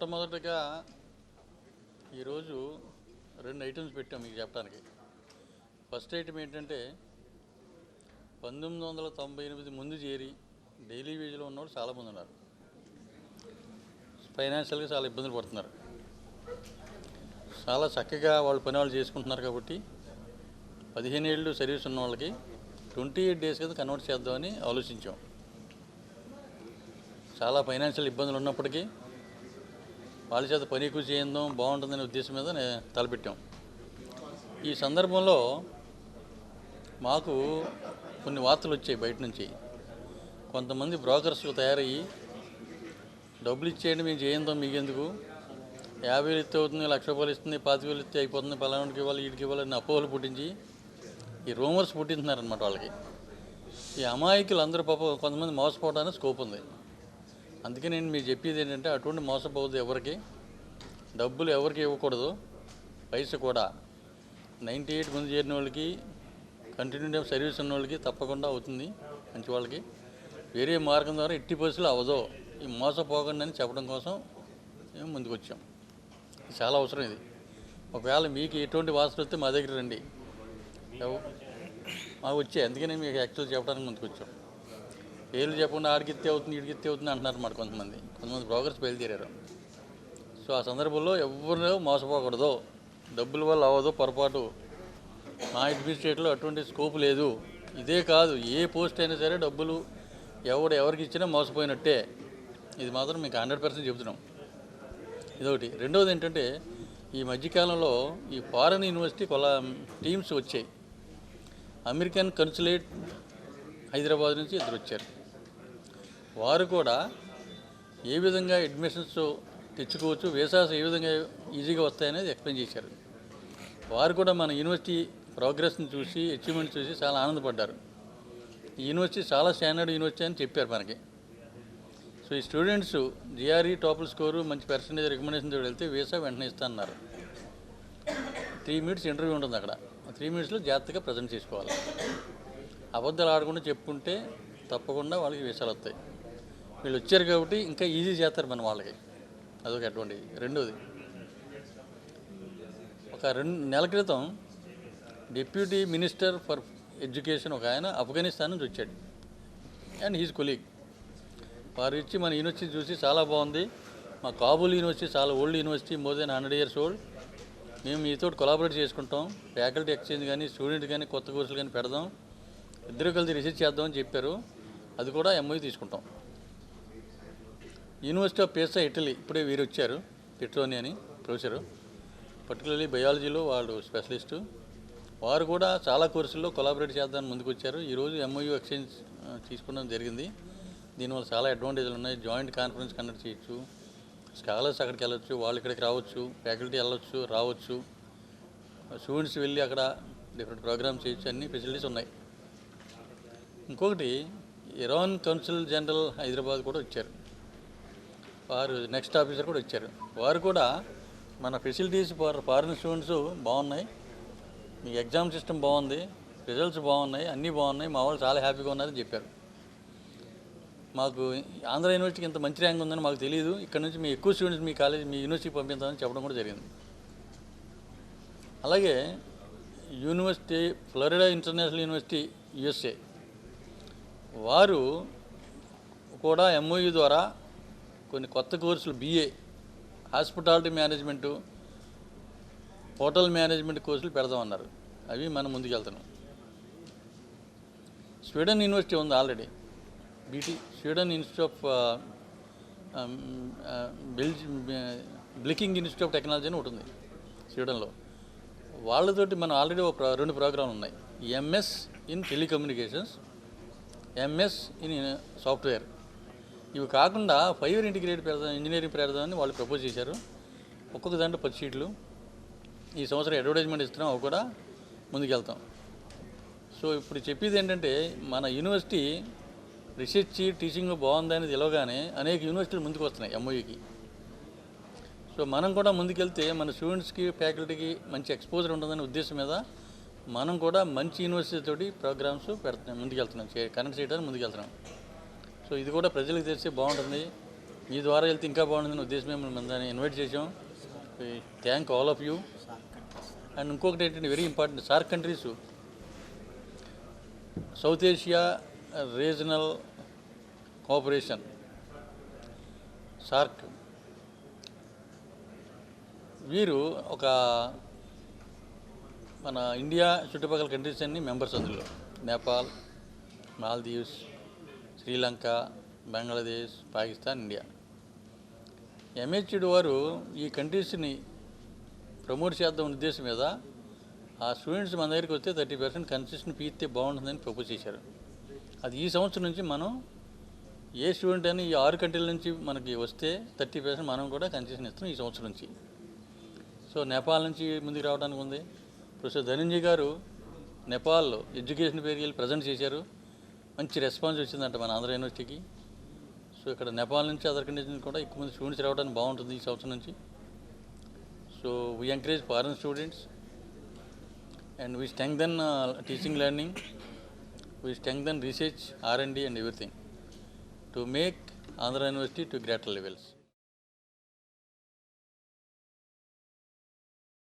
మొట్టమొదటిగా ఈరోజు రెండు ఐటమ్స్ పెట్టాం మీకు చెప్పడానికి. ఫస్ట్ ఐటమ్ ఏంటంటే పంతొమ్మిది వందల తొంభై ఎనిమిది ముందు చేరి డైలీ వేజ్లో ఉన్నవాళ్ళు చాలామంది ఉన్నారు. ఫైనాన్షియల్గా చాలా ఇబ్బందులు పడుతున్నారు. చాలా చక్కగా వాళ్ళు పని వాళ్ళు చేసుకుంటున్నారు కాబట్టి పదిహేను ఏళ్ళు సర్వీస్ ఉన్న వాళ్ళకి ట్వంటీ ఎయిట్ డేస్ కింద కన్వర్ట్ చేద్దామని ఆలోచించాం. చాలా ఫైనాన్షియల్ ఇబ్బందులు ఉన్నప్పటికీ వాళ్ళ చేత పని ఎక్కువ చేయిందాం బాగుంటుందనే ఉద్దేశం మీద తలపెట్టాం. ఈ సందర్భంలో మాకు కొన్ని వార్తలు వచ్చాయి బయట నుంచి. కొంతమంది బ్రోకర్స్ తయారయ్యి డబ్బులు ఇచ్చేయండి మేము చేయందాం మీకెందుకు? యాభై వేలు ఇస్తే అవుతుంది లక్ష రూపాయలు ఇస్తుంది పాతిక వేలు ఇస్తే అయిపోతుంది పలానాకి ఇవ్వాలి వీడికి ఇవ్వాలి అపోహలు పుట్టించి ఈ రూమర్స్ పుట్టిస్తున్నారనమాట వాళ్ళకి. ఈ అమాయకులు అందరూ పాప కొంతమంది మోసపోవడానికి స్కోప్ ఉంది. అందుకే నేను మీకు చెప్పేది ఏంటంటే అటువంటి మోసపోవద్దు ఎవరికి. డబ్బులు ఎవరికి ఇవ్వకూడదు. పైసలు కూడా. నైంటీ ఎయిట్ ముందు చేరిన వాళ్ళకి కంటిన్యూ సర్వీస్ ఉన్న వాళ్ళకి తప్పకుండా అవుతుంది మంచి వాళ్ళకి. వేరే మార్గం ద్వారా ఎట్టి పరిస్థితులు అవ్వదు. ఈ మోసపోకండి అని చెప్పడం కోసం మేము ముందుకు వచ్చాం చాలా అవసరం ఇది. ఒకవేళ మీకు ఎటువంటి వాసన వస్తే మా దగ్గర రండి. మాకు వచ్చాయి. అందుకనే మీకు యాక్చువల్ చెప్పడానికి ముందుకు వచ్చాం పేర్లు చెప్పకుండా ఆడికిత్తే అవుతుంది ఇడికిత్తే అవుతుంది అంటున్నారు మాట కొంతమంది. కొంతమంది బ్రోకర్స్ బయలుదేరారు. సో ఆ సందర్భంలో ఎవరు మోసపోకూడదు. డబ్బుల వల్ల అవ్వదు పొరపాటు. మా అడ్మినిస్ట్రేట్లో అటువంటి స్కోప్ లేదు. ఇదే కాదు ఏ పోస్ట్ అయినా సరే డబ్బులు ఎవడు ఎవరికి ఇచ్చినా మోసపోయినట్టే. ఇది మాత్రం మీకు హండ్రెడ్ పర్సెంట్ చెబుతున్నాం. ఇదొకటి. రెండవది ఏంటంటే ఈ మధ్యకాలంలో ఈ ఫారెన్ యూనివర్సిటీ కొలా టీమ్స్ వచ్చాయి. అమెరికన్ కన్సులేట్ హైదరాబాద్ నుంచి ఇద్దరు వచ్చారు. వారు కూడా ఏ విధంగా అడ్మిషన్స్ తెచ్చుకోవచ్చు వీసాస్ ఏ విధంగా ఈజీగా వస్తాయనేది ఎక్స్ప్లెయిన్ చేశారు. వారు కూడా మన యూనివర్సిటీ ప్రోగ్రెస్ని చూసి అచీవ్మెంట్ చూసి చాలా ఆనందపడ్డారు. ఈ యూనివర్సిటీ చాలా స్టాండర్డ్ యూనివర్సిటీ అని చెప్పారు మనకి. సో ఈ స్టూడెంట్స్ జిఆర్ఈ టాపుల్ స్కోరు మంచి పర్సంటేజ్ రికమెండేషన్ తోటి వెళ్తే వీసా వెంటనే ఇస్తానన్నారు. త్రీ మినిట్స్ ఇంటర్వ్యూ ఉంటుంది అక్కడ. త్రీ మినిట్స్లో జాగ్రత్తగా ప్రజెంట్ చేసుకోవాలి. అబద్ధాలు ఆడకుండా చెప్పుకుంటే తప్పకుండా వాళ్ళకి వీసాలు వస్తాయి. వీళ్ళు వచ్చారు కాబట్టి ఇంకా ఈజీ చేస్తారు మన వాళ్ళకి. అదొక అడ్వాంటేజ్ రెండోది ఒక రెండు నెలల క్రితం డిప్యూటీ మినిస్టర్ ఫర్ ఎడ్యుకేషన్ ఒక ఆయన ఆఫ్ఘనిస్తాన్ నుంచి వచ్చాడు. And he's colleague. వారు ఇచ్చి మన యూనివర్సిటీ చూసి చాలా బాగుంది. మా కాబూల్ యూనివర్సిటీ చాలా old university more than hundred years old. మేము మీతో కొలాబరేట్ చేసుకుంటాం. ఫ్యాకల్టీ ఎక్స్చేంజ్ కానీ స్టూడెంట్ కానీ కొత్త కోర్సులు కానీ పెడదాం. ఇద్దరు కలిసి రీసెర్చ్ చేద్దామని చెప్పారు. అది కూడా ఎంఐ తీసుకుంటాం. యూనివర్సిటీ ఆఫ్ పేసా ఇటలీ ఇప్పుడే వీరు వచ్చారు పెట్రోని అని ప్రొఫెసరు పర్టికులర్లీ బయాలజీలో వాళ్ళు స్పెషలిస్టు వారు కూడా చాలా కోర్సుల్లో కొలాబరేట్ చేద్దామని ముందుకు వచ్చారు ఈరోజు ఎంఓయూ ఎక్స్చేంజ్ తీసుకోవడం జరిగింది. దీనివల్ల చాలా అడ్వాంటేజ్లు ఉన్నాయి. జాయింట్ కాన్ఫరెన్స్ కండక్ట్ చేయొచ్చు. స్కాలర్స్ అక్కడికి వెళ్ళొచ్చు. వాళ్ళు ఇక్కడికి రావచ్చు. ఫ్యాకల్టీ వెళ్ళొచ్చు రావచ్చు. స్టూడెంట్స్ వెళ్ళి అక్కడ డిఫరెంట్ ప్రోగ్రామ్స్ చేయొచ్చు. అన్ని ఫెసిలిటీస్ ఉన్నాయి. ఇంకొకటి ఇరాన్ కౌన్సిల్ జనరల్ హైదరాబాద్ కూడా వచ్చారు. వారు నెక్స్ట్ ఆఫీసర్ కూడా వచ్చారు. వారు కూడా మన ఫెసిలిటీస్ ఫర్ ఫారిన్ స్టూడెంట్స్ బాగున్నాయి. మీ ఎగ్జామ్ సిస్టమ్ బాగుంది. రిజల్ట్స్ బాగున్నాయి. అన్నీ బాగున్నాయి. మా వాళ్ళు చాలా హ్యాపీగా ఉన్నారని చెప్పారు. మాకు ఆంధ్ర యూనివర్సిటీకి ఇంత మంచి ర్యాంక్ ఉందని మాకు తెలియదు ఇక్కడ నుంచి మీ ఎక్కువ స్టూడెంట్స్ మీ కాలేజ్ మీ యూనివర్సిటీకి పంపిద్దామని చెప్పడం కూడా జరిగింది. అలాగే university Florida international university USA వారు కూడా ఎంఓయూ ద్వారా కొన్ని కొత్త కోర్సులు BA hospitality management hotel management కోర్సులు పెడదామన్నారు. అవి మనం ముందుకెళ్తున్నాం. స్వీడన్ యూనివర్సిటీ ఉంది already. BT Sweden institute of బెల్జి Blekinge institute of technology అని ఒకటి ఉంది స్వీడన్లో. వాళ్ళతోటి మనం ఆల్రెడీ ఒక రెండు ప్రోగ్రాంలు ఉన్నాయి. MS in telecommunications MS in software. ఇవి కాకుండా ఫైవర్ ఇంటిగ్రేట్ పెడదాం ఇంజనీరింగ్ పెడదామని వాళ్ళు ప్రపోజ్ చేశారు. ఒక్కొక్క దాంట్లో పది సీట్లు. ఈ సంవత్సరం అడ్వర్టైజ్మెంట్ ఇస్తున్నాం అవి కూడా ముందుకెళ్తాం. సో ఇప్పుడు చెప్పేది ఏంటంటే మన యూనివర్సిటీ రీసెర్చ్ టీచింగ్ బాగుందని తెలవగానే అనేక యూనివర్సిటీలు ముందుకు వస్తున్నాయి ఎంఓఈకి సో మనం కూడా ముందుకెళ్తే మన స్టూడెంట్స్కి ఫ్యాకల్టీకి మంచి ఎక్స్పోజర్ ఉంటుందనే ఉద్దేశం మీద మనం కూడా మంచి యూనివర్సిటీ తోటి ప్రోగ్రామ్స్ పెడుతున్నాం ముందుకెళ్తున్నాం కనెక్ట్ చేయడానికి ముందుకెళ్తున్నాం. సో ఇది కూడా ప్రజలకు తెలిస్తే బాగుంటుంది. మీ ద్వారా వెళ్తే ఇంకా బాగుంటుందని ఉద్దేశమే మనం దాన్ని ఇన్వైట్ చేసాం thank all of you. And ఇంకొకటి ఏంటంటే very important SAARC countries. South Asia regional cooperation. SAARC. వీరు ఒక మన ఇండియా చుట్టుపక్కల కంట్రీస్ అన్ని మెంబర్స్ అందులో. నేపాల్ మాల్దీవ్స్ శ్రీలంక బంగ్లాదేశ్ పాకిస్తాన్ ఇండియా. ఎంహెచ్డి వారు ఈ కంట్రీస్ని ప్రమోట్ చేద్దాం ఉద్దేశం మీద ఆ స్టూడెంట్స్ మన దగ్గరికి వస్తే థర్టీ పర్సెంట్ కన్సెషన్ ఫీ ఇస్తే బాగుంటుందని ప్రపోజ్ చేశారు. అది ఈ సంవత్సరం నుంచి మనం ఏ స్టూడెంట్ అని ఈ ఆరు కంట్రీల నుంచి మనకి వస్తే థర్టీ పర్సెంట్ మనం కూడా కన్సెషన్ ఇస్తాం ఈ సంవత్సరం నుంచి. సో నేపాల్ నుంచి ముందుకు రావడానికి ఉంది. ప్రొఫెసర్ ధనంజయ్ గారు నేపాల్లో ఎడ్యుకేషన్ పేరు వెళ్ళి ప్రజెంట్ చేశారు. మంచి రెస్పాన్స్ వచ్చిందంట మన ఆంధ్ర యూనివర్సిటీకి. సో ఇక్కడ నేపాల్ నుంచి అదర్ కండిషన్ నుంచి కూడా ఎక్కువ మంది స్టూడెంట్స్ రావడానికి బాగుంటుంది ఈ సంవత్సరం నుంచి. So we encourage foreign students and we strengthen teaching learning we strengthen research R and D and everything to make Andhra university to greater levels